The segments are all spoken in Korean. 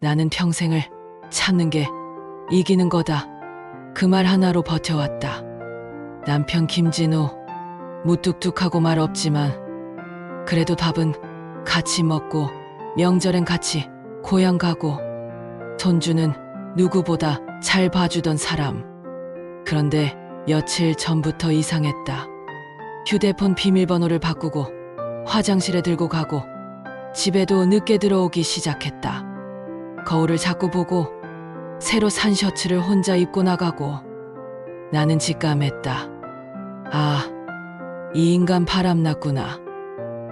나는 평생을 참는 게 이기는 거다. 그 말 하나로 버텨왔다. 남편 김진우, 무뚝뚝하고 말 없지만, 그래도 밥은 같이 먹고, 명절엔 같이 고향 가고, 손주는 누구보다 잘 봐주던 사람. 그런데 며칠 전부터 이상했다. 휴대폰 비밀번호를 바꾸고, 화장실에 들고 가고, 집에도 늦게 들어오기 시작했다. 거울을 자꾸 보고 새로 산 셔츠를 혼자 입고 나가고 나는 직감했다. 아, 이 인간 바람났구나.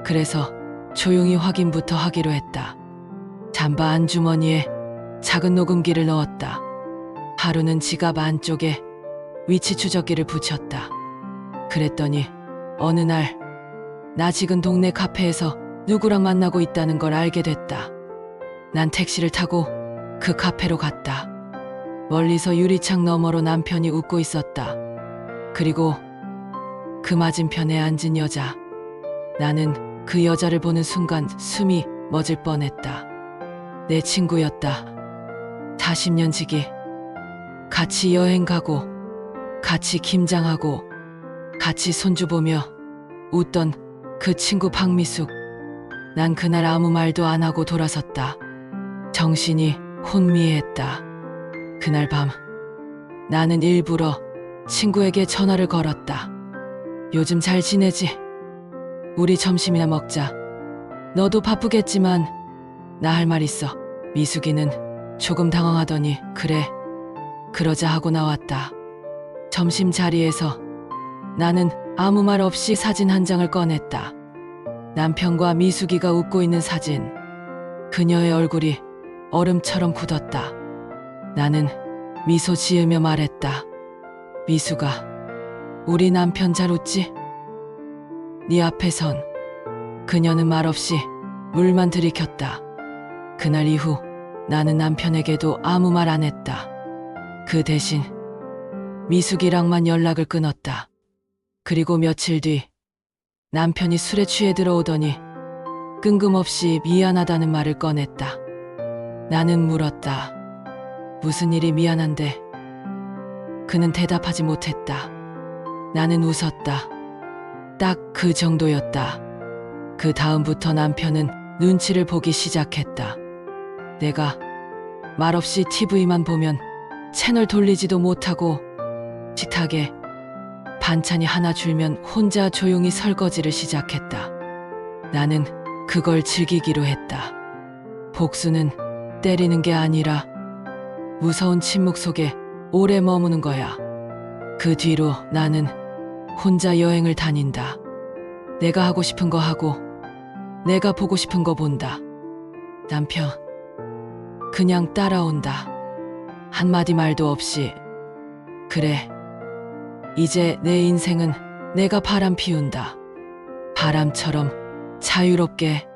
그래서 조용히 확인부터 하기로 했다. 잠바 안주머니에 작은 녹음기를 넣었다. 하루는 지갑 안쪽에 위치 추적기를 붙였다. 그랬더니 어느 날 나 지금 동네 카페에서 누구랑 만나고 있다는 걸 알게 됐다. 난 택시를 타고 그 카페로 갔다. 멀리서 유리창 너머로 남편이 웃고 있었다. 그리고 그 맞은편에 앉은 여자. 나는 그 여자를 보는 순간 숨이 멎을 뻔했다. 내 친구였다. 40년 지기. 같이 여행 가고, 같이 김장하고, 같이 손주 보며 웃던 그 친구 박미숙. 난 그날 아무 말도 안 하고 돌아섰다. 정신이 혼미했다. 그날 밤 나는 일부러 친구에게 전화를 걸었다. 요즘 잘 지내지? 우리 점심이나 먹자. 너도 바쁘겠지만 나 할 말 있어. 미숙이는 조금 당황하더니 그래. 그러자 하고 나왔다. 점심 자리에서 나는 아무 말 없이 사진 한 장을 꺼냈다. 남편과 미숙이가 웃고 있는 사진. 그녀의 얼굴이 얼음처럼 굳었다. 나는 미소 지으며 말했다. 미숙아, 우리 남편 잘 웃지? 네 앞에선 그녀는 말없이 물만 들이켰다. 그날 이후 나는 남편에게도 아무 말 안 했다. 그 대신 미숙이랑만 연락을 끊었다. 그리고 며칠 뒤 남편이 술에 취해 들어오더니 뜬금없이 미안하다는 말을 꺼냈다. 나는 물었다. 무슨 일이 미안한데? 그는 대답하지 못했다. 나는 웃었다. 딱 그 정도였다. 그 다음부터 남편은 눈치를 보기 시작했다. 내가 말없이 TV만 보면 채널 돌리지도 못하고 식탁에 반찬이 하나 줄면 혼자 조용히 설거지를 시작했다. 나는 그걸 즐기기로 했다. 복수는 때리는 게 아니라 무서운 침묵 속에 오래 머무는 거야. 그 뒤로 나는 혼자 여행을 다닌다. 내가 하고 싶은 거 하고, 내가 보고 싶은 거 본다. 남편, 그냥 따라온다. 한마디 말도 없이. 그래. 이제 내 인생은 내가 바람 피운다. 바람처럼 자유롭게